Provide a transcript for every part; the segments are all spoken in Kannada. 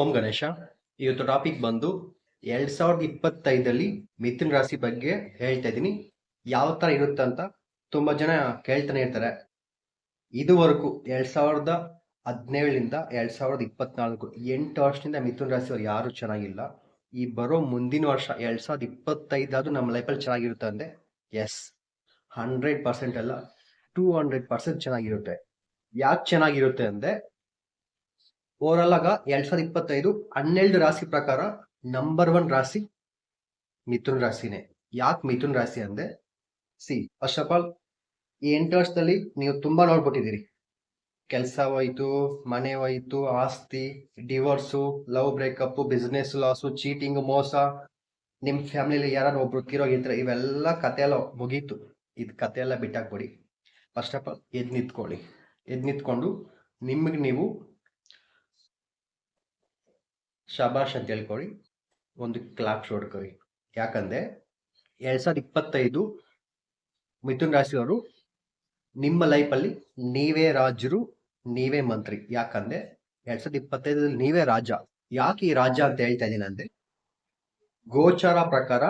ಓಂ ಗಣೇಶ. ಇವತ್ತು ಟಾಪಿಕ್ ಬಂದು ಎರಡ್ ಸಾವಿರದ ಇಪ್ಪತ್ತೈದಲ್ಲಿ ಮಿಥುನ್ ರಾಶಿ ಬಗ್ಗೆ ಹೇಳ್ತಾ ಇದ್ದೀನಿ. ಯಾವ ತರ ಇರುತ್ತೆ ಅಂತ ತುಂಬಾ ಜನ ಕೇಳ್ತಾನೆ ಇರ್ತಾರೆ. ಇದುವರೆಗೂ ಎರಡ್ ಸಾವಿರದ ಹದಿನೇಳರಿಂದ ಎರಡ್ ಸಾವಿರದ ಇಪ್ಪತ್ನಾಲ್ಕು ಎಂಟು ವರ್ಷದಿಂದ ಮಿಥುನ್ ರಾಶಿಯವರು ಯಾರು ಚೆನ್ನಾಗಿಲ್ಲ. ಈ ಬರೋ ಮುಂದಿನ ವರ್ಷ ಎರಡ್ ಸಾವಿರದ ಇಪ್ಪತ್ತೈದಾದ್ರೂ ನಮ್ಮ ಲೈಫಲ್ಲಿ ಚೆನ್ನಾಗಿರುತ್ತೆ ಅಂದೆ. ಎಸ್ ಹಂಡ್ರೆಡ್ ಪರ್ಸೆಂಟ್ ಅಲ್ಲ ಟೂ ಹಂಡ್ರೆಡ್ ಪರ್ಸೆಂಟ್ ಚೆನ್ನಾಗಿರುತ್ತೆ. ಯಾಕೆ ಚೆನ್ನಾಗಿರುತ್ತೆ ಅಂದ್ರೆ ಓವರಾಲ್ ಆಗ ಎರಡ್ ಸಾವಿರದ ಇಪ್ಪತ್ತೈದು ಹನ್ನೆರಡು ರಾಶಿ ಪ್ರಕಾರ ನಂಬರ್ ಒನ್ ರಾಶಿ ಮಿಥುನ್ ರಾಶಿನೇ. ಯಾಕೆ ಮಿಥುನ್ ರಾಶಿ ಅಂದ್ರೆ ಸಿ ಫಸ್ಟ್ ಆಫ್ ಆಲ್ ಈ ಎಂಟು ವರ್ಷದಲ್ಲಿ ನೀವು ತುಂಬಾ ನೋಡ್ಬಿಟ್ಟಿದ್ದೀರಿ. ಮನೆ ಹೋಯ್ತು, ಆಸ್ತಿ divorce love breakup business loss cheating ಮೋಸ ನಿಮ್ಮ ಫ್ಯಾಮಿಲಿಲಿ ಯಾರು ಒಬ್ರು ತೀರೋಗಿರ್ತಾರೆ ಇವೆಲ್ಲ ಕತೆ ಎಲ್ಲ ಮುಗೀತು. ಇದು ಕತೆ ಎಲ್ಲ ಬಿಟ್ಟಾಕ್ಬಿಡಿ. ಫಸ್ಟ್ ಆಫ್ ಆಲ್ ಎದ್ ನಿಂತ್ಕೊಳ್ಳಿ. ಎದ್ ನಿಂತ್ಕೊಂಡು ನಿಮಗೆ ನೀವು ಶಬಾಷ್ ಅಂತ ಹೇಳ್ಕೊಳ್ಳಿ ಒಂದು ಕ್ಲಾಪ್ಸ್ ಹೊಡ್ಕೊಳ್ಳಿ ಯಾಕಂದ್ರೆ ಎರಡ್ ಸಾವಿರದ ಇಪ್ಪತ್ತೈದು ಮಿಥುನ್ ರಾಶಿಯವರು ನಿಮ್ಮ ಲೈಫಲ್ಲಿ ನೀವೇ ರಾಜರು ನೀವೇ ಮಂತ್ರಿ. ಯಾಕಂದ್ರೆ ಎರಡ್ ಸಾವಿರದ ಇಪ್ಪತ್ತೈದರಲ್ಲಿ ನೀವೇ ರಾಜ. ಯಾಕೆ ಈ ರಾಜ ಅಂತ ಹೇಳ್ತಾ ಇದ್ದೀನಿ ಅಂದ್ರೆ ಗೋಚಾರ ಪ್ರಕಾರ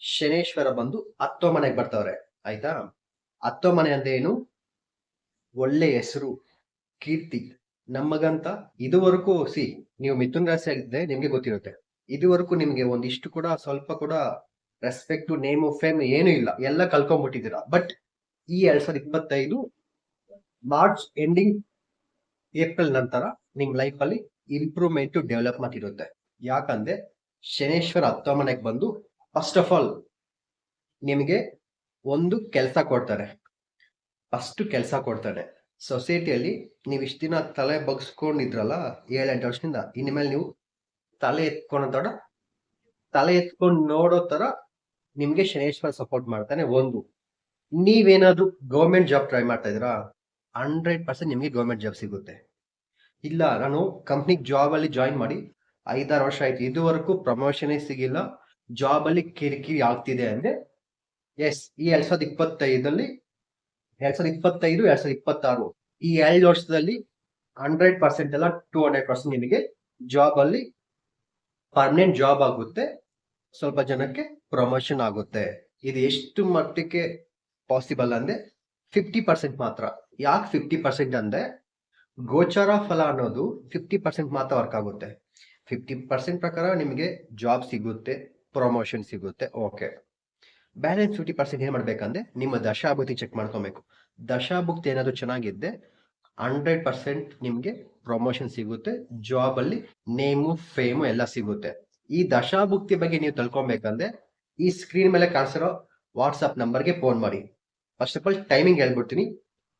ಶನೇಶ್ವರ ಬಂದು ಹತ್ತೋ ಮನೆಗೆ ಬರ್ತವ್ರೆ. ಆಯ್ತಾ? ಹತ್ತೋ ಮನೆ ಅಂದ್ರೆ ಏನು? ಒಳ್ಳೆ ಹೆಸರು, ಕೀರ್ತಿ. ನಮಗಂತ ಇದುವರೆಗೂ ಸಿ, ನೀವು ಮಿಥುನ್ ರಾಶಿ ಆಗಿದ್ರೆ ನಿಮ್ಗೆ ಗೊತ್ತಿರುತ್ತೆ. ಇದುವರೆಗೂ ನಿಮ್ಗೆ ಒಂದಿಷ್ಟು ಕೂಡ ಸ್ವಲ್ಪ ಕೂಡ ರೆಸ್ಪೆಕ್ಟ್ ನೇಮ್ ಫೇಮ್ ಏನು ಇಲ್ಲ. ಎಲ್ಲ ಕಲ್ಕೊಂಡ್ಬಿಟ್ಟಿದ್ದೀರ ಬಟ್ ಈ ಎರಡ್ ಸಾವಿರದ ಇಪ್ಪತ್ತೈದು ಮಾರ್ಚ್ ಎಂಡಿಂಗ್ ಏಪ್ರಿಲ್ ನಂತರ ನಿಮ್ ಲೈಫ್ ಅಲ್ಲಿ ಇಂಪ್ರೂವ್ಮೆಂಟ್ ಡೆವಲಪ್ಮೆಂಟ್ ಇರುತ್ತೆ. ಯಾಕಂದ್ರೆ ಶನೇಶ್ವರ ಮನೆಗೆ ಬಂದು ಫಸ್ಟ್ ಆಫ್ ಆಲ್ ನಿಮಗೆ ಒಂದು ಕೆಲಸ ಕೊಡ್ತಾರೆ. ಫಸ್ಟ್ ಕೆಲಸ ಕೊಡ್ತಾರೆ. ಸೊಸೈಟಿಯಲ್ಲಿ ನೀವು ಇಷ್ಟು ದಿನ ತಲೆ ಬಗ್ಸ್ಕೊಂಡಿದ್ರಲ್ಲ ಏಳೆಂಟು ವರ್ಷದಿಂದ, ಇನ್ಮೇಲೆ ನೀವು ತಲೆ ಎತ್ಕೊಂಡ ತಲೆ ಎತ್ಕೊಂಡು ನೋಡೋ ತರ ನಿಮ್ಗೆ ಶನೇಶ್ವರ ಸಪೋರ್ಟ್ ಮಾಡ್ತಾನೆ ಒಂದು. ನೀವೇನಾದ್ರೂ ಗೌರ್ಮೆಂಟ್ ಜಾಬ್ ಟ್ರೈ ಮಾಡ್ತಾ ಇದ್ದೀರಾ? ಹಂಡ್ರೆಡ್ ಪರ್ಸೆಂಟ್ ನಿಮ್ಗೆ ಗೌರ್ಮೆಂಟ್ ಜಾಬ್ ಸಿಗುತ್ತೆ. ಇಲ್ಲ, ನಾನು ಜಾಬ್ ಅಲ್ಲಿ ಜಾಯಿನ್ ಮಾಡಿ ಐದಾರು ವರ್ಷ ಆಯ್ತು. ಇದುವರೆಗೂ ಪ್ರಮೋಷನ್ ಸಿಗಿಲ್ಲ. ಜಾಬ್ ಅಲ್ಲಿ ಕಿರಿಕಿರಿ ಆಗ್ತಿದೆ ಅಂದ್ರೆ ಎಸ್ ಈ ಎರಡ್ ಸಾವಿರದ ಇಪ್ಪತ್ತೈದಲ್ಲಿ ಎರಡ್ ಸಾವಿರದ ಇಪ್ಪತ್ತೈದು, ಎರಡ್ ಸಾವಿರದ ಇಪ್ಪತ್ತಾರು. ಈ ಎರಡು ವರ್ಷದಲ್ಲಿ ಹಂಡ್ರೆಡ್ ಪರ್ಸೆಂಟ್ ಎಲ್ಲ ಟೂ ಹಂಡ್ರೆಡ್ ಪರ್ಸೆಂಟ್ ನಿಮಗೆ ಜಾಬ್ ಅಲ್ಲಿ ಪರ್ಮನೆಂಟ್ ಜಾಬ್ ಆಗುತ್ತೆ. ಸ್ವಲ್ಪ ಜನಕ್ಕೆ ಪ್ರಮೋಷನ್ ಆಗುತ್ತೆ. ಇದು ಎಷ್ಟು ಮಟ್ಟಕ್ಕೆ ಪಾಸಿಬಲ್ ಅಂದ್ರೆ ಫಿಫ್ಟಿ ಪರ್ಸೆಂಟ್ ಮಾತ್ರ. ಯಾಕೆ ಫಿಫ್ಟಿ ಪರ್ಸೆಂಟ್ ಅಂದ್ರೆ ಗೋಚಾರ ಫಲ ಅನ್ನೋದು ಫಿಫ್ಟಿ ಪರ್ಸೆಂಟ್ ಮಾತ್ರ ವರ್ಕ್ ಆಗುತ್ತೆ. ಫಿಫ್ಟಿ ಪರ್ಸೆಂಟ್ ಪ್ರಕಾರ ನಿಮಗೆ ಜಾಬ್ ಸಿಗುತ್ತೆ ಪ್ರಮೋಷನ್ ಸಿಗುತ್ತೆ ಓಕೆ ಬ್ಯಾಲೆನ್ಸ್ ಫಿಫ್ಟಿ ಪರ್ಸೆಂಟ್ ಏನ್ ಮಾಡ್ಬೇಕಂದ್ರೆ ನಿಮ್ಮ ದಶಾಭುಕ್ತಿ ಚೆಕ್ ಮಾಡ್ಕೊಬೇಕು. ದಶಾಭುಕ್ತಿ ಏನಾದರೂ ಚೆನ್ನಾಗಿದ್ದೆ ಹಂಡ್ರೆಡ್ ಪರ್ಸೆಂಟ್ ನಿಮಗೆ ಪ್ರಮೋಷನ್ ಸಿಗುತ್ತೆ. ಜಾಬ್ ಅಲ್ಲಿ ನೇಮು ಫೇಮು ಎಲ್ಲ ಸಿಗುತ್ತೆ. ಈ ದಶಾಭುಕ್ತಿ ಬಗ್ಗೆ ನೀವು ತಿಳ್ಕೊಬೇಕಂದ್ರೆ ಈ ಸ್ಕ್ರೀನ್ ಮೇಲೆ ಕಾಣಿಸಿರೋ ವಾಟ್ಸ್ಆಪ್ ನಂಬರ್ಗೆ ಫೋನ್ ಮಾಡಿ. ಫಸ್ಟ್ ಆಫ್ ಆಲ್ ಟೈಮಿಂಗ್ ಹೇಳ್ಬಿಡ್ತೀನಿ.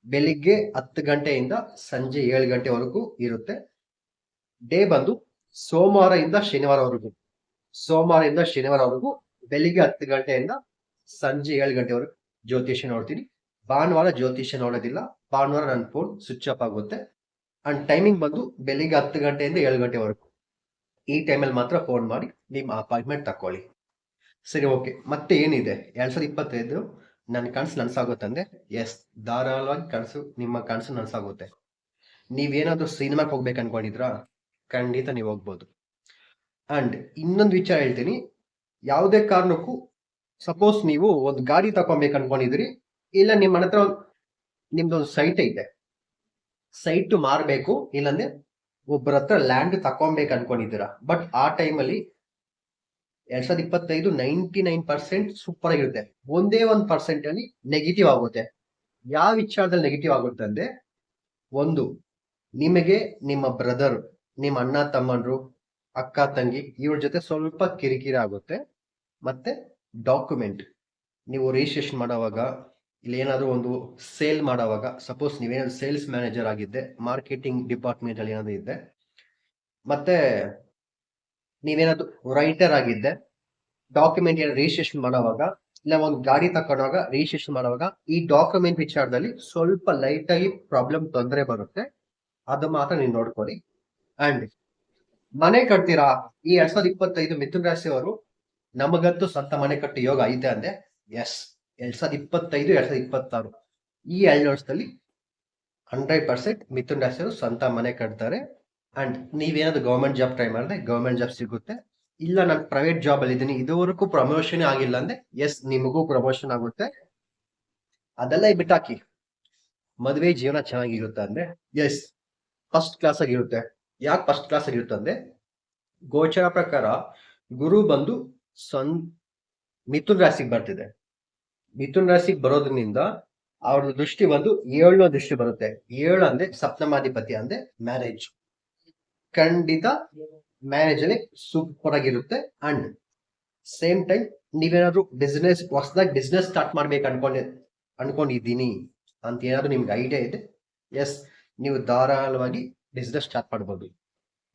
ಬೆಳಿಗ್ಗೆ ಹತ್ತು ಗಂಟೆಯಿಂದ ಸಂಜೆ ಏಳು ಗಂಟೆವರೆಗೂ ಇರುತ್ತೆ. ಡೇ ಬಂದು ಸೋಮವಾರದಿಂದ ಶನಿವಾರವರೆಗೂ. ಸೋಮವಾರದಿಂದ ಶನಿವಾರವರೆಗೂ ಬೆಳಿಗ್ಗೆ ಹತ್ತು ಗಂಟೆಯಿಂದ ಸಂಜೆ ಏಳು ಗಂಟೆವರೆಗೂ ಜ್ಯೋತಿಷ್ಯ ನೋಡ್ತೀನಿ. ಭಾನುವಾರ ಜ್ಯೋತಿಷ್ಯ ನೋಡೋದಿಲ್ಲ, ಭಾನುವಾರ ನನ್ನ ಫೋನ್ ಸ್ವಿಚ್ ಆಫ್ ಆಗುತ್ತೆ. ಅಂಡ್ ಟೈಮಿಂಗ್ ಬಂದು ಬೆಳಿಗ್ಗೆ ಹತ್ತು ಗಂಟೆಯಿಂದ ಏಳು ಗಂಟೆವರೆಗೂ. ಈ ಟೈಮಲ್ಲಿ ಮಾತ್ರ ಫೋನ್ ಮಾಡಿ, ನಿಮ್ಮ ಅಪಾಯಿಂಟ್ಮೆಂಟ್ ತಕೊಳ್ಳಿ ಸರಿ ಓಕೆ ಮತ್ತೆ ಏನಿದೆ? ಎರಡು ಸಾವಿರದ ಇಪ್ಪತ್ತೈದು ನನ್ನ ಕನಸು ನನಸಾಗುತ್ತಂದೆ ಎಸ್ ಧಾರಾಳವಾಗಿ ಕನಸು, ನಿಮ್ಮ ಕನಸು ನನಸಾಗುತ್ತೆ. ನೀವೇನಾದ್ರೂ ಸಿನಿಮಾಕ್ಕೆ ಹೋಗ್ಬೇಕು ಅನ್ಕೊಂಡಿದ್ರಾ? ಖಂಡಿತ ನೀವು ಹೋಗ್ಬೋದು. ಅಂಡ್ ಇನ್ನೊಂದು ವಿಚಾರ ಹೇಳ್ತೀನಿ. ಯಾವುದೇ ಕಾರಣಕ್ಕೂ ಸಪೋಸ್ ನೀವು ಒಂದು ಗಾಡಿ ತಗೊಬೇಕು ಅನ್ಕೊಂಡಿದ್ರಿ ಇಲ್ಲ, ನಿಮ್ಮ ಹತ್ರ ನಿಮ್ದೊಂದು ಸೈಟ್ ಐತೆ. ಸೈಟ್ ಮಾರಬೇಕು, ಇಲ್ಲಾಂದ್ರೆ ಒಬ್ಬರ ಹತ್ರ ಲ್ಯಾಂಡ್ ತಕೊಬೇಕು ಅನ್ಕೊಂಡಿದ್ದೀರಾ. ಬಟ್ ಆ ಟೈಮಲ್ಲಿ ಎರಡ್ ಸಾವಿರದ ಇಪ್ಪತ್ತೈದು ನೈಂಟಿ ನೈನ್ ಪರ್ಸೆಂಟ್ ಸೂಪರ್ ಆಗಿರುತ್ತೆ. ಒಂದೇ ಒಂದು ಪರ್ಸೆಂಟ್ ಅಲ್ಲಿ ನೆಗೆಟಿವ್ ಆಗುತ್ತೆ. ಯಾವ ವಿಚಾರದಲ್ಲಿ ನೆಗೆಟಿವ್ ಆಗುತ್ತೆ ಅಂದ್ರೆ, ಒಂದು, ನಿಮಗೆ ನಿಮ್ಮ ಬ್ರದರ್ ನಿಮ್ಮ ಅಣ್ಣ ತಮ್ಮನರು ಅಕ್ಕ, ತಂಗಿ, ಇವ್ರ ಜೊತೆ ಸ್ವಲ್ಪ ಕಿರಿಕಿರಿ ಆಗುತ್ತೆ. ಮತ್ತೆ ಡಾಕ್ಯುಮೆಂಟ್ ನೀವು ರಿಜಿಸ್ಟ್ರೇಷನ್ ಮಾಡೋವಾಗ ಇಲ್ಲಿ ಏನಾದರೂ ಒಂದು ಸೇಲ್ ಮಾಡೋವಾಗ ಸಪೋಸ್ ನೀವೇನಾದ್ರು ಸೇಲ್ಸ್ ಮ್ಯಾನೇಜರ್ ಆಗಿದ್ದೆ ಮಾರ್ಕೆಟಿಂಗ್ ಡಿಪಾರ್ಟ್ಮೆಂಟ್ ಅಲ್ಲಿ ಏನಾದ್ರು ಇದ್ದೆ, ಮತ್ತೆ ನೀವೇನಾದ್ರು ರೈಟರ್ ಆಗಿದ್ದೆ ಡಾಕ್ಯುಮೆಂಟ್ ಏನಾದ್ರು ರಿಜಿಸ್ಟ್ರೇಷನ್ ಮಾಡುವಾಗ, ಇಲ್ಲ ಒಂದು ಗಾಡಿ ತಕೊಂಡಾಗ ರಿಜಿಸ್ಟ್ರೇಷನ್ ಮಾಡುವಾಗ, ಈ ಡಾಕ್ಯುಮೆಂಟ್ ವಿಚಾರದಲ್ಲಿ ಸ್ವಲ್ಪ ಲೈಟ್ ಆಗಿ ಪ್ರಾಬ್ಲಮ್ ತೊಂದರೆ ಬರುತ್ತೆ. ಅದು ಮಾತ್ರ ನೀವು ನೋಡ್ಕೊಳ್ಳಿ. ಅಂಡ್ ಮನೆ ಕಟ್ತೀರಾ? ಈ ಎರಡ್ ಸಾವಿರದ ಇಪ್ಪತ್ತೈದು ಮಿಥುನ್ ರಾಶಿಯವರು ನಮಗಂತೂ ಸ್ವಂತ ಮನೆ ಕಟ್ಟಿ ಯೋಗ ಐತೆ ಅಂದೆ. ಎಸ್ ಎರಡ್ ಸಾವಿರದ ಇಪ್ಪತ್ತೈದು, ಎರಡ್ ಸಾವಿರದ ಇಪ್ಪತ್ತಾರು. ಈ ಎರಡು ವರ್ಷದಲ್ಲಿ ಹಂಡ್ರೆಡ್ ಪರ್ಸೆಂಟ್ ಮಿಥುನ್ ರಾಶಿಯವರು ಸ್ವಂತ ಮನೆ ಕಟ್ತಾರೆ. ಅಂಡ್ ನೀವೇನಾದ್ರು ಗೌರ್ಮೆಂಟ್ ಜಾಬ್ ಟ್ರೈ ಮಾಡಿದ್ರೆ ಗೌರ್ಮೆಂಟ್ ಜಾಬ್ ಸಿಗುತ್ತೆ. ಇಲ್ಲ, ನಾನು ಪ್ರೈವೇಟ್ ಜಾಬ್ ಅಲ್ಲಿ ಇದ್ದೀನಿ. ಇದುವರೆಗೂ ಪ್ರಮೋಷನ್ ಆಗಿಲ್ಲ ಅಂದ್ರೆ ಎಸ್ ನಿಮಗೂ ಪ್ರಮೋಷನ್ ಆಗುತ್ತೆ. ಅದೆಲ್ಲ ಬಿಟ್ಟಾಕಿ. ಮದುವೆ ಜೀವನ ಚೆನ್ನಾಗಿರುತ್ತೆ ಅಂದ್ರೆ ಎಸ್ ಫಸ್ಟ್ ಕ್ಲಾಸ್ ಆಗಿರುತ್ತೆ ಯಾಕೆ ಫಸ್ಟ್ ಕ್ಲಾಸ್ ಆಗಿರುತ್ತೆ ಅಂದ್ರೆ, ಗೋಚರ ಪ್ರಕಾರ ಗುರು ಬಂದು ಸನ್ ಮಿಥುನ್ ರಾಶಿಗೆ ಬರ್ತಿದೆ. ಮಿಥುನ್ ರಾಶಿಗೆ ಬರೋದ್ರಿಂದ ಅವ್ರ ದೃಷ್ಟಿ ಬಂದು ಏಳನೇ ದೃಷ್ಟಿ ಬರುತ್ತೆ. ಏಳು ಅಂದ್ರೆ ಸಪ್ತಮಾಧಿಪತಿ ಅಂದ್ರೆ ಮ್ಯಾರೇಜ್ ಖಂಡಿತ ಮ್ಯಾರೇಜ್ ಅಲ್ಲಿ ಸೂಪರ್ ಆಗಿರುತ್ತೆ ಅಂಡ್ ಸೇಮ್ ಟೈಮ್ ನೀವೇನಾದ್ರೂ ಬಿಸ್ನೆಸ್ ಹೊಸದಾಗಿ ಬಿಸ್ನೆಸ್ ಸ್ಟಾರ್ಟ್ ಮಾಡ್ಬೇಕು ಅನ್ಕೊಂಡೆ, ಅನ್ಕೊಂಡಿದ್ದೀನಿ ಅಂತ ಏನಾದ್ರು ನಿಮ್ಗೆ ಐಡಿಯಾ ಇದೆ ಎಸ್ ನೀವು ಧಾರಾಳವಾಗಿ ಬಿಸ್ನೆಸ್ ಸ್ಟಾರ್ಟ್ ಮಾಡ್ಬೋದು.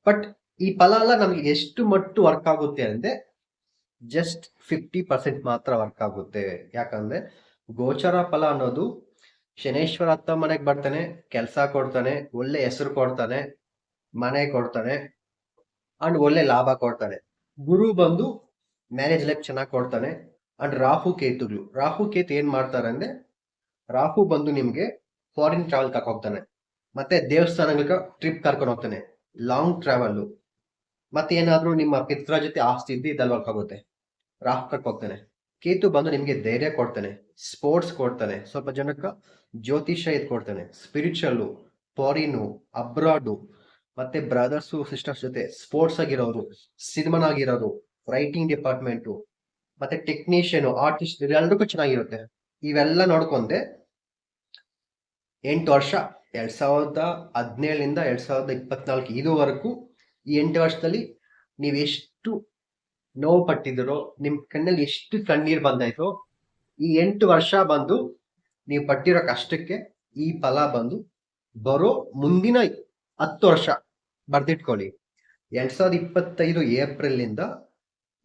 ಬಟ್ ಈ ಫಲ ಎಲ್ಲ ನಮ್ಗೆ ಎಷ್ಟು ಮಟ್ಟು ವರ್ಕ್ ಆಗುತ್ತೆ ಅಂದ್ರೆ ಜಸ್ಟ್ ಫಿಫ್ಟಿ ಪರ್ಸೆಂಟ್ ಮಾತ್ರ ವರ್ಕ್ ಆಗುತ್ತೆ. ಯಾಕಂದ್ರೆ ಗೋಚರ ಫಲ ಅನ್ನೋದು ಶನೇಶ್ವರ ಅತ್ತ ಮನೆಗೆ ಬರ್ತಾನೆ, ಕೆಲಸ ಕೊಡ್ತಾನೆ, ಒಳ್ಳೆ ಹೆಸರು ಕೊಡ್ತಾನೆ, ಮನೆ ಕೊಡ್ತಾನೆ, ಅಂಡ್ ಒಳ್ಳೆ ಲಾಭ ಕೊಡ್ತಾನೆ. ಗುರು ಬಂದು ಮ್ಯಾರೇಜ್ ಲೈಫ್ ಚೆನ್ನಾಗಿ ಕೊಡ್ತಾನೆ, ಅಂಡ್ ರಾಹು ಕೇತುಗಳು. ರಾಹು ಕೇತು ಏನ್ ಮಾಡ್ತಾರೆ ಅಂದ್ರೆ, ರಾಹು ಬಂದು ನಿಮ್ಗೆ ಫಾರಿನ್ ಟ್ರಾವೆಲ್ ಕರ್ಕೊ ಹೋಗ್ತಾನೆ ಮತ್ತೆ ದೇವಸ್ಥಾನಗಳ ಟ್ರಿಪ್ ಕರ್ಕೊಂಡು ಹೋಗ್ತಾನೆ. ಲಾಂಗ್ ಟ್ರಾವೆಲ್ ಮತ್ತೆ ಏನಾದ್ರೂ ನಿಮ್ಮ ಪಿತ್ರ ಜೊತೆ ಆಸ್ತಿ ಇದ್ದು ಆಗುತ್ತೆ. ರಾಹು ಕರ್ಕೊಂಡು ಹೋಗ್ತಾನೆ. ಕೇತು ಬಂದು ನಿಮ್ಗೆ ಧೈರ್ಯ ಕೊಡ್ತಾನೆ. ಸ್ಪೋರ್ಟ್ಸ್ ಕೊಡ್ತಾನೆ. ಸ್ವಲ್ಪ ಜನಕ್ಕೆ ಜ್ಯೋತಿಷ್ಯ ಇದು ಕೊಡ್ತಾನೆ. ಸ್ಪಿರಿಚುವಲ್ಲು ಫಾರಿನು ಅಬ್ರಾಡು ಮತ್ತೆ ಬ್ರದರ್ಸು ಸಿಸ್ಟರ್ಸ್ ಜೊತೆ ಸ್ಪೋರ್ಟ್ಸ್ ಆಗಿರೋರು ಸಿನಿಮಾ ಆಗಿರೋರು ರೈಟಿಂಗ್ ಡಿಪಾರ್ಟ್ಮೆಂಟು ಮತ್ತೆ ಟೆಕ್ನಿಷಿಯನ್ ಆರ್ಟಿಸ್ಟ್ ಎಲ್ಲರಿಗೂ ಚೆನ್ನಾಗಿರುತ್ತೆ. ಇವೆಲ್ಲ ನೋಡ್ಕೊಂಡೆ ಎಂಟು ವರ್ಷ, ಎರಡ್ ಸಾವಿರದ ಹದಿನೇಳಿಂದ ಎರಡ್ ಸಾವಿರದ ಇಪ್ಪತ್ನಾಲ್ಕು ಇದುವರೆಗೂ ಈ ಎಂಟು ವರ್ಷದಲ್ಲಿ ನೀವು ಎಷ್ಟು ನೋವು ಪಟ್ಟಿದ್ದೀರೋ, ನಿಮ್ ಕಣ್ಣಲ್ಲಿ ಎಷ್ಟು ಕಣ್ಣೀರು ಬಂದಾಯ್ತೋ, ಈ ಎಂಟು ವರ್ಷ ಬಂದು ನೀವು ಪಟ್ಟಿರೋ ಕಷ್ಟಕ್ಕೆ ಈ ಫಲ ಬಂದು ಬರೋ ಮುಂದಿನ ಹತ್ತು ವರ್ಷ ಬರ್ದಿಟ್ಕೊಳ್ಳಿ. ಎರಡ್ ಸಾವಿರದ ಇಪ್ಪತ್ತೈದು ಏಪ್ರಿಲ್ ಇಂದ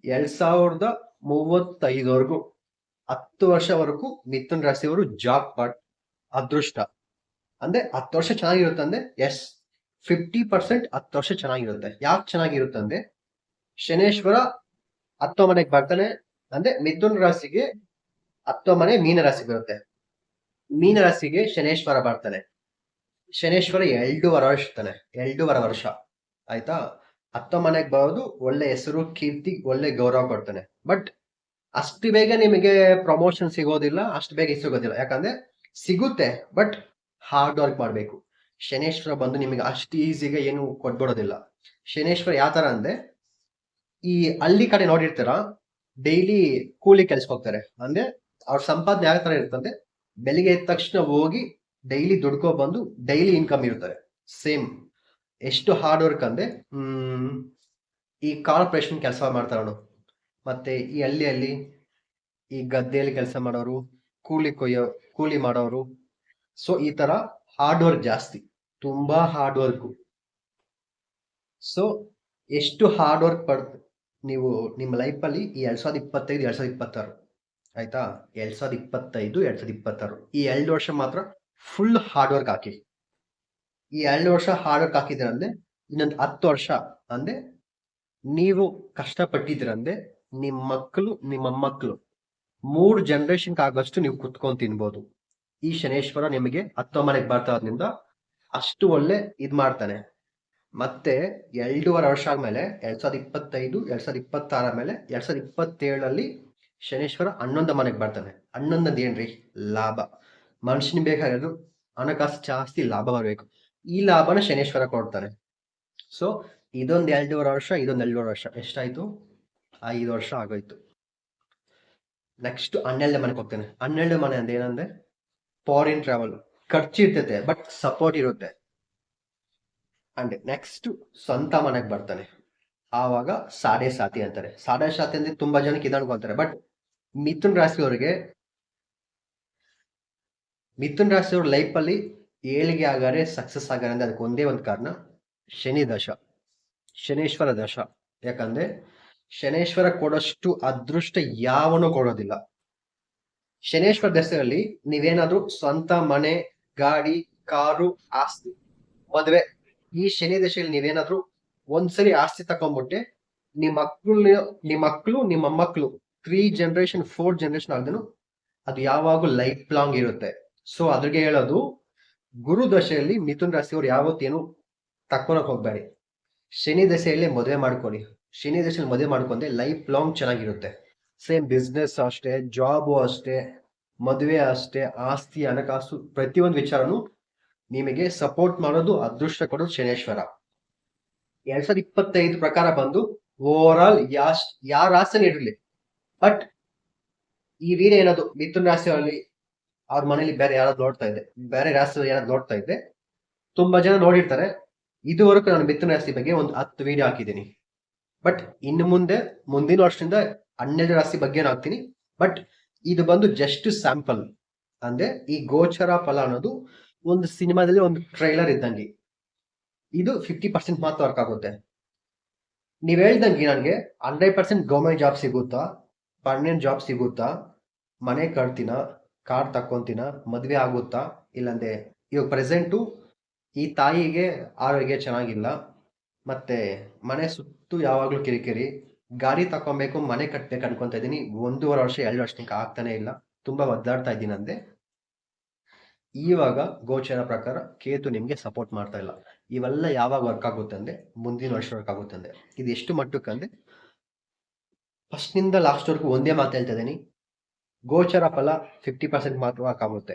ಎರಡ್ ಸಾವಿರದ ಮೂವತ್ತೈದವರೆಗೂ ಹತ್ತು ವರ್ಷವರೆಗೂ ಮಿಥುನ್ ರಾಶಿಯವರು ಜಾಬ್ ಪಾಟ್ ಅದೃಷ್ಟ. ಅಂದ್ರೆ ಹತ್ತು ವರ್ಷ ಚೆನ್ನಾಗಿರುತ್ತೆ ಅಂದ್ರೆ ಎಸ್ ಫಿಫ್ಟಿ ಪರ್ಸೆಂಟ್ ಹತ್ತು ವರ್ಷ ಚೆನ್ನಾಗಿರುತ್ತೆ. ಯಾಕೆ ಚೆನ್ನಾಗಿರುತ್ತೆ ಅಂದ್ರೆ ಶನೇಶ್ವರ ಹತ್ತೋ ಮನೆಗೆ ಬರ್ತಾನೆ, ಅಂದ್ರೆ ಮಿಥುನ್ ರಾಶಿಗೆ ಹತ್ತೋ ಮನೆ ಮೀನ ರಾಶಿ ಬರುತ್ತೆ. ಮೀನ ರಾಶಿಗೆ ಶನೇಶ್ವರ ಬರ್ತಾನೆ. ಶನೇಶ್ವರ ಎರಡೂವರೆ ವರ್ಷ ಇರ್ತಾನೆ, ಎರಡೂವರೆ ವರ್ಷ. ಆಯ್ತಾ? ಹತ್ತೋ ಮನೆಗೆ ಬರೋದು ಒಳ್ಳೆ ಹೆಸರು, ಕೀರ್ತಿ, ಒಳ್ಳೆ ಗೌರವ ಕೊಡ್ತಾನೆ. ಬಟ್ ಅಷ್ಟು ಬೇಗ ನಿಮಗೆ ಪ್ರಮೋಷನ್ ಸಿಗೋದಿಲ್ಲ, ಅಷ್ಟು ಬೇಗ ಸಿಗೋದಿಲ್ಲ ಯಾಕಂದ್ರೆ ಸಿಗುತ್ತೆ, ಬಟ್ ಹಾರ್ಡ್ ವರ್ಕ್ ಮಾಡಬೇಕು. ಶನೇಶ್ವರ ಬಂದು ನಿಮಗೆ ಅಷ್ಟು ಈಸಿಗೆ ಏನು ಕೊಟ್ಬಿಡೋದಿಲ್ಲ. ಶನೇಶ್ವರ ಯಾವ ತರ ಅಂದ್ರೆ, ಈ ಹಳ್ಳಿ ಕಡೆ ನೋಡಿರ್ತಾರ ಡೈಲಿ ಕೂಲಿ ಕೆಲ್ಸಕ್ಕೆ ಹೋಗ್ತಾರೆ. ಅಂದ್ರೆ ಅವ್ರ ಸಂಪಾದನೆ ಯಾವ ತರ ಇರ್ತಂದ್ರೆ ಬೆಳಿಗ್ಗೆ ಎದ್ದ ತಕ್ಷಣ ಹೋಗಿ ಡೈಲಿ ದುಡ್ಕೊ ಬಂದು ಡೈಲಿ ಇನ್ಕಮ್ ಇರ್ತಾರೆ ಸೇಮ್ ಎಷ್ಟು ಹಾರ್ಡ್ ವರ್ಕ್ ಅಂದ್ರೆ, ಹ್ಮ್, ಈ ಕಾರ್ಪೊರೇಷನ್ ಕೆಲಸ ಮಾಡ್ತಾರನು ಮತ್ತೆ ಈ ಹಳ್ಳಿಯಲ್ಲಿ ಈ ಗದ್ದೆಯಲ್ಲಿ ಕೆಲಸ ಮಾಡೋರು, ಕೂಲಿ ಕೊಯ್ಯೋ, ಕೂಲಿ ಮಾಡೋರು. ಸೊ ಈ ತರ ಹಾರ್ಡ್ ವರ್ಕ್ ಜಾಸ್ತಿ. ತುಂಬಾ ಹಾರ್ಡ್ ವರ್ಕು ಸೊ ಎಷ್ಟು ಹಾರ್ಡ್ ವರ್ಕ್ ಪಡ್, ನೀವು ನಿಮ್ಮ ಲೈಫಲ್ಲಿ ಈ ಎರಡ್ ಸಾವಿರದ ಇಪ್ಪತ್ತೈದು, ಎರಡ್ ಸಾವಿರದ ಇಪ್ಪತ್ತಾರು. ಆಯ್ತಾ? ಎರಡ್ ಸಾವಿರದ ಇಪ್ಪತ್ತೈದು, ಎರಡ್ ಸಾವಿರದ ಇಪ್ಪತ್ತಾರು. ಈ ಎರಡು ವರ್ಷ ಮಾತ್ರ ಫುಲ್ ಹಾರ್ಡ್ ವರ್ಕ್ ಹಾಕಿ. ಈ ಎರಡು ವರ್ಷ ಹಾರ್ಡ್ ವರ್ಕ್ ಹಾಕಿದ್ರಂದ್ರೆ, ಇನ್ನೊಂದು ಹತ್ತು ವರ್ಷ ಅಂದ್ರೆ, ನೀವು ಕಷ್ಟಪಟ್ಟಿದ್ರಂದ್ರೆ ನಿಮ್ಮ ಮಕ್ಕಳು ನಿಮ್ಮ ಮಕ್ಕಳು ಮೂರು ಜನರೇಷನ್ ಆಗೋಷ್ಟು ನೀವು ಕುತ್ಕೊಂಡ್ ತಿನ್ಬೋದು. ಈ ಶನೇಶ್ವರ ನಿಮಗೆ ಹತ್ತೊಂಬನೆಗೆ ಬರ್ತಾ ಇರೋದ್ರಿಂದ ಅಷ್ಟು ಒಳ್ಳೆ ಇದ್ ಮಾಡ್ತಾನೆ. ಮತ್ತೆ ಎರಡೂವರೆ ವರ್ಷ ಆದ್ಮೇಲೆ ಎರಡ್ ಸಾವಿರದ ಇಪ್ಪತ್ತೈದು, ಎರಡ್ ಸಾವಿರದ ಇಪ್ಪತ್ತಾರ ಮೇಲೆ ಎರಡ್ ಸಾವಿರದ ಇಪ್ಪತ್ತೇಳಲ್ಲಿ ಶನೇಶ್ವರ ಹನ್ನೊಂದ ಮನೆಗೆ ಬರ್ತಾನೆ. ಹನ್ನೊಂದದ ಏನ್ರಿ? ಲಾಭ. ಮನುಷ್ಯನಿಗೆ ಬೇಕಾಗಿರೋದು ಹಣಕಾಸು ಜಾಸ್ತಿ ಲಾಭ ಬರಬೇಕು. ಈ ಲಾಭನ ಶನೇಶ್ವರ ಕೊಡ್ತಾನೆ. ಸೊ ಇದೊಂದು ಎರಡೂವರೆ ವರ್ಷ, ಇದೊಂದು ಎರಡೂವರೆ ವರ್ಷ. ಎಷ್ಟಾಯ್ತು? ಐದು ವರ್ಷ ಆಗೋಯ್ತು. ನೆಕ್ಸ್ಟ್ ಹನ್ನೆರಡನೇ ಮನೆಗೆ ಹೋಗ್ತೇನೆ. ಹನ್ನೆರಡು ಮನೆ ಅಂದ್ರೆ ಏನಂದ್ರೆ ಫಾರಿನ್ ಟ್ರಾವೆಲ್ ಖರ್ಚು ಇರ್ತೈತೆ ಬಟ್ ಸಪೋರ್ಟ್ ಇರುತ್ತೆ. ಅಂಡ್ ನೆಕ್ಸ್ಟ್ ಸ್ವಂತ ಮನೆಗೆ ಬರ್ತಾನೆ. ಆವಾಗ ಸಾಡೆ ಸಾತಿ ಅಂತಾರೆ. ಸಾಡೆ ಸಾತಿ ಅಂದ್ರೆ ತುಂಬಾ ಜನಕ್ಕೆ ಇದು ಅನ್ಕೊಳ್ತಾರೆ ಬಟ್ ಮಿಥುನ್ ರಾಶಿಯವರಿಗೆ, ಮಿಥುನ್ ರಾಶಿಯವ್ರ ಲೈಫ್ ಅಲ್ಲಿ ಏಳಿಗೆ ಆಗಾರೆ ಸಕ್ಸಸ್ ಆಗಾರೆ ಅಂದ್ರೆ ಅದಕ್ಕೆ ಒಂದೇ ಒಂದು ಕಾರಣ, ಶನಿ ದಶ. ಶನೇಶ್ವರ ದಶ. ಯಾಕಂದ್ರೆ ಶನೇಶ್ವರ ಕೊಡೋಷ್ಟು ಅದೃಷ್ಟ ಯಾವನು ಕೊಡೋದಿಲ್ಲ. ಶನೇಶ್ವರ ದಶೆಯಲ್ಲಿ ನೀವೇನಾದ್ರೂ ಸ್ವಂತ ಮನೆ ಗಾಡಿ, ಕಾರು, ಆಸ್ತಿ, ಮದುವೆ. ಈ ಶನಿ ದಶೆಯಲ್ಲಿ ನೀವೇನಾದ್ರೂ ಒಂದ್ಸರಿ ಆಸ್ತಿ ತಕೊಂಡ್ಬಿಟ್ಟೆ ನಿಮ್ಮ ಮಕ್ಕಳು ನಿಮ್ಮ ಮಕ್ಕಳು ನಿಮ್ಮ ಮಕ್ಕಳು ತ್ರೀ ಜನರೇಷನ್ ಫೋರ್ ಜನರೇಷನ್ ಆದ್ರೂ ಅದು ಯಾವಾಗೂ ಲೈಫ್ ಲಾಂಗ್ ಇರುತ್ತೆ. ಸೊ ಅದ್ರಿಗೆ ಹೇಳೋದು, ಗುರು ದಶೆಯಲ್ಲಿ ಮಿಥುನ್ ರಾಶಿಯವರು ಯಾವತ್ತೇನು ತಕ್ಕೊಳಕ್ ಹೋಗ್ಬೇಡಿ. ಶನಿ ದಶೆಯಲ್ಲೇ ಮದುವೆ ಮಾಡ್ಕೊಳ್ಳಿ. ಶನಿ ದಶೆಯಲ್ಲಿ ಮದುವೆ ಮಾಡ್ಕೊಂಡ್ರೆ ಲೈಫ್ ಲಾಂಗ್ ಚೆನ್ನಾಗಿರುತ್ತೆ. ಸೇಮ್ ಬಿಸ್ನೆಸ್ ಅಷ್ಟೇ ಜಾಬು ಅಷ್ಟೇ ಮದುವೆ ಅಷ್ಟೇ, ಆಸ್ತಿ, ಹಣಕಾಸು ಪ್ರತಿಯೊಂದು ವಿಚಾರನು ನಿಮಗೆ ಸಪೋರ್ಟ್ ಮಾಡೋದು ಅದೃಷ್ಟ ಕೊಡೋದು ಶನೇಶ್ವರ. ಎರಡ್ ಸಾವಿರದ ಇಪ್ಪತ್ತೈದು ಪ್ರಕಾರ ಬಂದು ಓವರ್ ಆಲ್ ಯಾಸ್ ಯಾವ ರಾಶಿಯಲ್ಲಿ ಇರಲಿ. ಬಟ್ ಈ ವೀಡಿಯೋ ಏನಾದ್ರು ಮಿಥುನ್ ರಾಶಿಯಲ್ಲಿ ಅವ್ರ ಮನೇಲಿ ಬೇರೆ ಯಾರಾದ್ರು ನೋಡ್ತಾ ಇದ್ದೆ ಬೇರೆ ರಾಶಿ ಯಾರಾದ್ರು ನೋಡ್ತಾ ಇದ್ದೆ ತುಂಬಾ ಜನ ನೋಡಿರ್ತಾರೆ. ಇದುವರೆಗೂ ನಾನು ಮಿಥುನ ರಾಶಿ ಬಗ್ಗೆ ಒಂದು ಹತ್ತು ವಿಡಿಯೋ ಹಾಕಿದ್ದೀನಿ. ಬಟ್ ಇನ್ನು ಮುಂದೆ, ಮುಂದಿನ ವರ್ಷದಿಂದ ಹನ್ನೆರಡು ರಾಶಿ ಬಗ್ಗೆ ಹಾಕ್ತೀನಿ? ಬಟ್ ಇದು ಬಂದು ಜಸ್ಟ್ ಸ್ಯಾಂಪಲ್ ಅಂದ್ರೆ ಈ ಗೋಚರ ಫಲ ಅನ್ನೋದು ಒಂದು ಸಿನಿಮಾದಲ್ಲಿ ಒಂದು ಟ್ರೈಲರ್ ಇದ್ದಂಗೆ. ಇದು ಫಿಫ್ಟಿ ಪರ್ಸೆಂಟ್ ಮಾತ್ರ ವರ್ಕ್ ಆಗುತ್ತೆ. ನೀವ್ ಹೇಳ್ದಂಗೆ ನನಗೆ ಹಂಡ್ರೆಡ್ ಪರ್ಸೆಂಟ್ ಗೌರ್ಮೆಂಟ್ ಜಾಬ್ ಸಿಗುತ್ತಾ? ಪರ್ಮನೆಂಟ್ ಜಾಬ್ ಸಿಗುತ್ತಾ? ಮನೆ ಕಟ್ತೀನ? ಕಾರ್ ತಕ್ಕೊಂತೀನ? ಮದ್ವೆ ಆಗುತ್ತಾ? ಇಲ್ಲಂದ್ರೆ ಇವಾಗ ಪ್ರೆಸೆಂಟು ಈ ತಾಯಿಗೆ ಆರೋಗ್ಯ ಚೆನ್ನಾಗಿಲ್ಲ. ಮತ್ತೆ ಮನೆ ಸುತ್ತು ಯಾವಾಗ್ಲೂ ಕಿರಿಕಿರಿ. ಗಾಡಿ ತಕೊಬೇಕು ಮನೆ ಕಟ್ಬೇಕು ಅನ್ಕೊಂತ ಇದೀನಿ ಒಂದೂವರೆ ವರ್ಷ ಎರಡು ವರ್ಷ ತನಕ ಆಗ್ತಾನೆ ಇಲ್ಲ. ತುಂಬಾ ಒದ್ದಾಡ್ತಾ ಇದ್ದೀನಿ ಅಂದೆ. ಇವಾಗ ಗೋಚರ ಪ್ರಕಾರ ಕೇತು ನಿಮಗೆ ಸಪೋರ್ಟ್ ಮಾಡ್ತಾ ಇಲ್ಲ. ಇವೆಲ್ಲ ಯಾವಾಗ ವರ್ಕ್ ಆಗುತ್ತೆ ಅಂದ್ರೆ ಮುಂದಿನ ವರ್ಷ ವರ್ಕ್ ಆಗುತ್ತೆ ಅಂದ್ರೆ ಇದು ಎಷ್ಟು ಮಟ್ಟಕ್ಕೆ ಅಂದ್ರೆ ಫಸ್ಟ್ನಿಂದ ಲಾಸ್ಟ್ ವರ್ಗು ಒಂದೇ ಮಾತು ಹೇಳ್ತಾ ಇದ್ದೀನಿ. ಗೋಚರ ಫಲ ಫಿಫ್ಟಿ ಪರ್ಸೆಂಟ್ ಮಾತ್ರ ವರ್ಕ್ ಆಗುತ್ತೆ.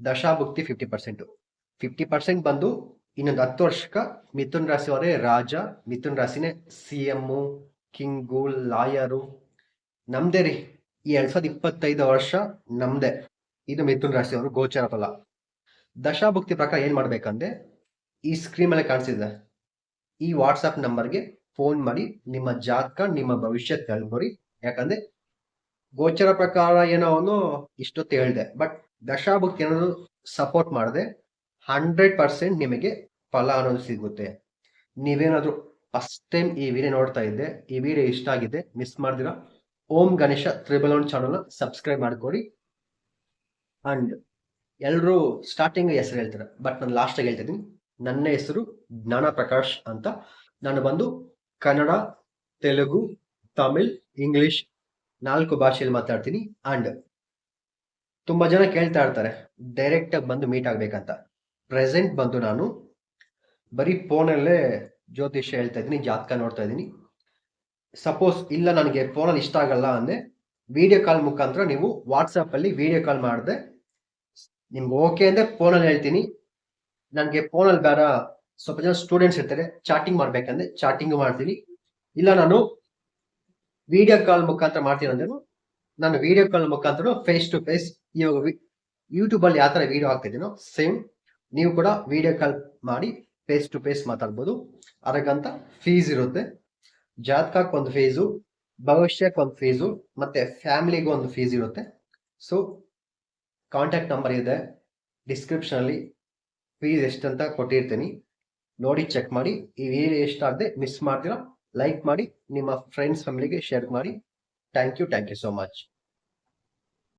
ದಶಾಭುಕ್ತಿ ಫಿಫ್ಟಿ ಪರ್ಸೆಂಟ್ ಫಿಫ್ಟಿ ಪರ್ಸೆಂಟ್ ಬಂದು ಇನ್ನೊಂದು ಹತ್ತು ವರ್ಷಕ್ಕೆ ಮಿಥುನ್ ರಾಶಿಯವರೇ ರಾಜ ಮಿಥುನ್ ರಾಶಿನೇ ಸಿ ಎಮ್ಮು ಕಿಂಗು ಲಾಯರು. ನಮ್ದೇ ರೀ, ಈ ಎರಡ್ ಸಾವಿರದ ಇಪ್ಪತ್ತೈದು ವರ್ಷ ನಮ್ದೇ. ಇದು ಮಿಥುನ್ ರಾಶಿಯವರು ಗೋಚರ ಫಲ. ದಶಾಭುಕ್ತಿ ಪ್ರಕಾರ ಏನ್ ಮಾಡ್ಬೇಕಂದ್ರೆ, ಈ ಸ್ಕ್ರೀನ್ ಮೇಲೆ ಕಾಣಿಸಿದೆ. ಈ ವಾಟ್ಸಪ್ ನಂಬರ್ಗೆ ಫೋನ್ ಮಾಡಿ ನಿಮ್ಮ ಜಾತಕ, ನಿಮ್ಮ ಭವಿಷ್ಯ ತಿಳ್ಕೊರಿ. ಯಾಕಂದ್ರೆ, ಗೋಚರ ಪ್ರಕಾರ ಏನೋ ಅವನು ಇಷ್ಟೊತ್ತು ಹೇಳಿದೆ. ಬಟ್ ದಶಾಭುಕ್ತಿ ಅನ್ನೋದು ಸಪೋರ್ಟ್ ಮಾಡಿದೆ. ಹಂಡ್ರೆಡ್ ಪರ್ಸೆಂಟ್ ನಿಮಗೆ ಫಲ ಅನ್ನೋದು ಸಿಗುತ್ತೆ. ನೀವೇನಾದ್ರೂ ಫಸ್ಟ್ ಟೈಮ್ ಈ ವಿಡಿಯೋ ನೋಡ್ತಾ ಇದ್ದೆ. ಈ ವಿಡಿಯೋ ಇಷ್ಟ ಆಗಿದೆ miss ಮಾಡಿದಿರ. Om Ganesha triple one channel subscribe ಮಾಡ್ಕೊಡಿ. ಅಂಡ್ ಎಲ್ಲರೂ ಸ್ಟಾರ್ಟಿಂಗ್ ಹೆಸರು ಹೇಳ್ತಾರೆ ಬಟ್ ನಾನು ಲಾಸ್ಟಾಗಿ ಹೇಳ್ತಿದ್ದೀನಿ. ನನ್ನ ಹೆಸರು ಜ್ಞಾನ ಪ್ರಕಾಶ್ ಅಂತ. ನಾನು ಬಂದು ಕನ್ನಡ, ತೆಲುಗು, ತಮಿಳ್, ಇಂಗ್ಲಿಷ್ ನಾಲ್ಕು ಭಾಷೆಯಲ್ಲಿ ಮಾತಾಡ್ತೀನಿ. ಅಂಡ್ ತುಂಬಾ ಜನ ಕೇಳ್ತಾ ಇರ್ತಾರೆ ಡೈರೆಕ್ಟ್ ಆಗಿ ಬಂದು ಮೀಟ್ ಆಗ್ಬೇಕಂತ. ಪ್ರೆಸೆಂಟ್ ಬಂದು ನಾನು. ಬರೀ ಫೋನಲ್ಲೇ ಜ್ಯೋತಿಷ್ಯ ಹೇಳ್ತಾ ಇದ್ದೀನಿ, ಜಾತಕ ನೋಡ್ತಾ ಇದ್ದೀನಿ. ಸಪೋಸ್ ಇಲ್ಲ ನನಗೆ ಫೋನಲ್ಲಿ ಇಷ್ಟ ಆಗಲ್ಲ ಅಂದ್ರೆ ವಿಡಿಯೋ ಕಾಲ್ ಮುಖಾಂತರ ನೀವು ವಾಟ್ಸಪ್ ಅಲ್ಲಿ ವಿಡಿಯೋ ಕಾಲ್ ಮಾಡಿದೆ, ನಿಮ್ಗೆ ಓಕೆ ಅಂದ್ರೆ ಫೋನಲ್ಲಿ ಹೇಳ್ತೀನಿ. ನನಗೆ ಫೋನಲ್ಲಿ ಬೇಡ, ಸ್ವಲ್ಪ ಜನ ಸ್ಟೂಡೆಂಟ್ಸ್ ಇರ್ತಾರೆ ಚಾಟಿಂಗ್ ಮಾಡ್ಬೇಕಂದ್ರೆ ಚಾಟಿಂಗ್ ಮಾಡ್ತೀನಿ. ಇಲ್ಲ ನಾನು ವಿಡಿಯೋ ಕಾಲ್ ಮುಖಾಂತರ ಮಾಡ್ತೀನಿ ಅಂದ್ರೆ, ನಾನು ವಿಡಿಯೋ ಕಾಲ್ ಮುಖಾಂತರ ಫೇಸ್ ಟು ಫೇಸ್ ಇವಾಗ ಯೂಟ್ಯೂಬಲ್ಲಿ ಯಾವ ತರ ವಿಡಿಯೋ ಹಾಕ್ತಿದ್ದೀನೋ ಸೇಮ್ ನೀವು ಕೂಡ ವಿಡಿಯೋ ಕಾಲ್ ಮಾಡಿ ಫೇಸ್ ಟು ಫೇಸ್ ಮಾತಾಡ್ಬೋದು. ಅದಕ್ಕಂತ ಫೀಸ್ ಇರುತ್ತೆ. ಜಾತಕಕ್ಕೆ ಒಂದು ಫೀಸು ಭವಿಷ್ಯಕ್ಕೆ ಒಂದು ಫೀಸು ಮತ್ತೆ ಫ್ಯಾಮಿಲಿಗೂ ಒಂದು ಫೀಸ್ ಇರುತ್ತೆ. ಸೊ ಕಾಂಟ್ಯಾಕ್ಟ್ ನಂಬರ್ ಇದೆ. ಡಿಸ್ಕ್ರಿಪ್ಷನ್ ಅಲ್ಲಿ ಫೀಸ್ ಎಷ್ಟಂತ ಕೊಟ್ಟಿರ್ತೀನಿ. ನೋಡಿ ಚೆಕ್ ಮಾಡಿ. ಈ ವಿಡಿಯೋ ಎಷ್ಟಾಗದೆ ಮಿಸ್ ಮಾಡ್ತೀರಾ ಲೈಕ್ ಮಾಡಿ. ನಿಮ್ಮ ಫ್ರೆಂಡ್ಸ್ ಫ್ಯಾಮಿಲಿಗೆ ಶೇರ್ ಮಾಡಿ. Thank you thank you so much